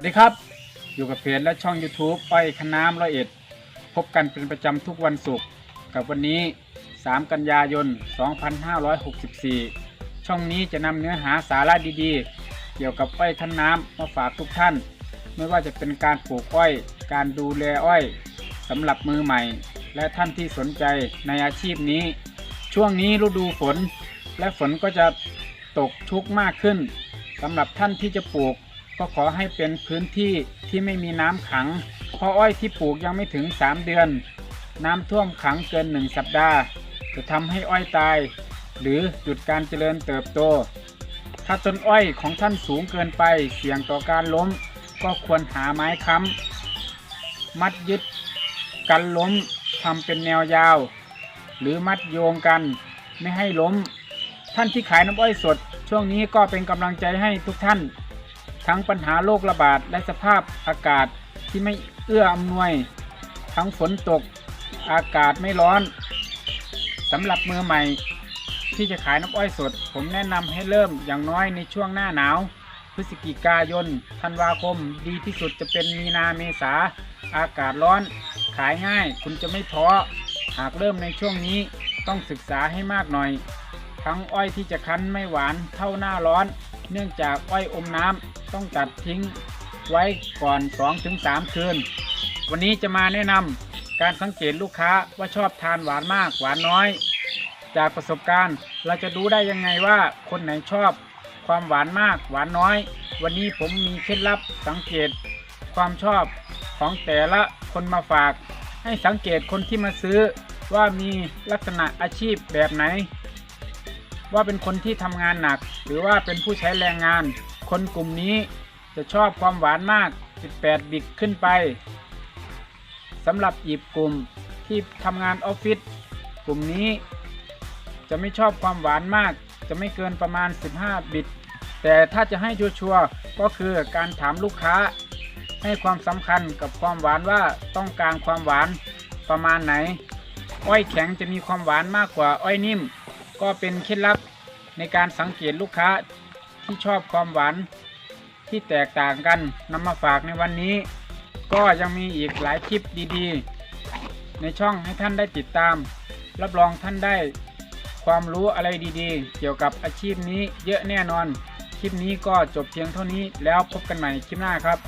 สวัสดีครับ อยู่กับเพจและช่อง YouTube อ้อยคน้ำร้อยเอ็ด พบกันเป็นประจำทุกวันศุกร์กับวันนี้ 3 กันยายน 2564 ช่องนี้จะนำเนื้อหาสาระดีๆ เกี่ยวกับอ้อยคันน้ำมาฝากทุกท่าน ไม่ว่าจะเป็นการปลูกอ้อย การดูแลอ้อยสำหรับมือใหม่ และท่านที่สนใจในอาชีพนี้ ช่วงนี้ฤดูฝน และฝนก็จะตกชุกมากขึ้นสำหรับท่านที่จะปลูก ก็ขอให้เป็นพื้นที่ที่ไม่มีน้ำขัง เพราะอ้อยที่ปลูกยังไม่ถึง 3 เดือน น้ำท่วมขังเกิน 1 สัปดาห์ จะทำให้อ้อยตาย หรือหยุดการเจริญเติบโต ถ้าต้นอ้อยของท่านสูงเกินไปเสี่ยงต่อการล้ม ก็ควรหาไม้ค้ำมัดยึดกันล้มทำเป็นแนวยาว หรือมัดโยงกันไม่ให้ล้ม ท่านที่ขายน้ำอ้อยสด ช่วงนี้ก็เป็นกำลังใจให้ทุกท่าน ทั้งปัญหาโรคระบาดและสภาพอากาศที่ไม่เอื้ออำนวย ทั้งฝนตกอากาศไม่ร้อนสำหรับมือใหม่ที่จะขายน้ำอ้อยสด ผมแนะนำให้เริ่มอย่างน้อยในช่วงหน้าหนาว พฤศจิกายนธันวาคม ดีที่สุดจะเป็นมีนาเมษาอากาศร้อน ขายง่าย คุณจะไม่ท้อหากเริ่มในช่วงนี้ต้องศึกษาให้มากหน่อย ทั้งอ้อยที่จะคั้นไม่หวานเท่าหน้าร้อน เนื่องจากอ้อยอมน้ำต้องตัดทิ้งไว้ก่อน 2-3 คืน วันนี้จะมาแนะนำการสังเกตลูกค้าว่าชอบทานหวานมากหวานน้อย จากประสบการณ์เราจะรู้ได้ยังไงว่าคนไหนชอบความหวานมากหวานน้อย วันนี้ผมมีเคล็ดลับสังเกตความชอบของแต่ละคนมาฝาก ให้สังเกตคนที่มาซื้อว่ามีลักษณะอาชีพแบบไหน ว่าเป็นคนที่ทำงานหนัก หรือว่าเป็นผู้ใช้แรงงาน คนกลุ่มนี้จะชอบความหวานมาก 18 บิกขึ้นไปสำหรับอีกกลุ่มที่ทำงานออฟฟิศกลุ่มนี้ จะไม่ชอบความหวานมาก จะไม่เกินประมาณ 15 บิต แต่ถ้าจะให้ชัวร์ๆก็คือการถามลูกค้า ให้ความสำคัญกับความหวานว่าต้องการความหวานประมาณไหน อ้อยแข็งจะมีความหวานมากกว่าอ้อยนิ่ม ก็เป็นเคล็ดลับในการสังเกตลูกค้าที่ชอบความหวานที่แตกต่างกันนำมาฝากในวันนี้ ก็ยังมีอีกหลายคลิปดีๆ ในช่องให้ท่านได้ติดตาม รับรองท่านได้ความรู้อะไรดีๆ เกี่ยวกับอาชีพนี้เยอะแน่นอน คลิปนี้ก็จบเพียงเท่านี้แล้วพบกันใหม่คลิปหน้าครับ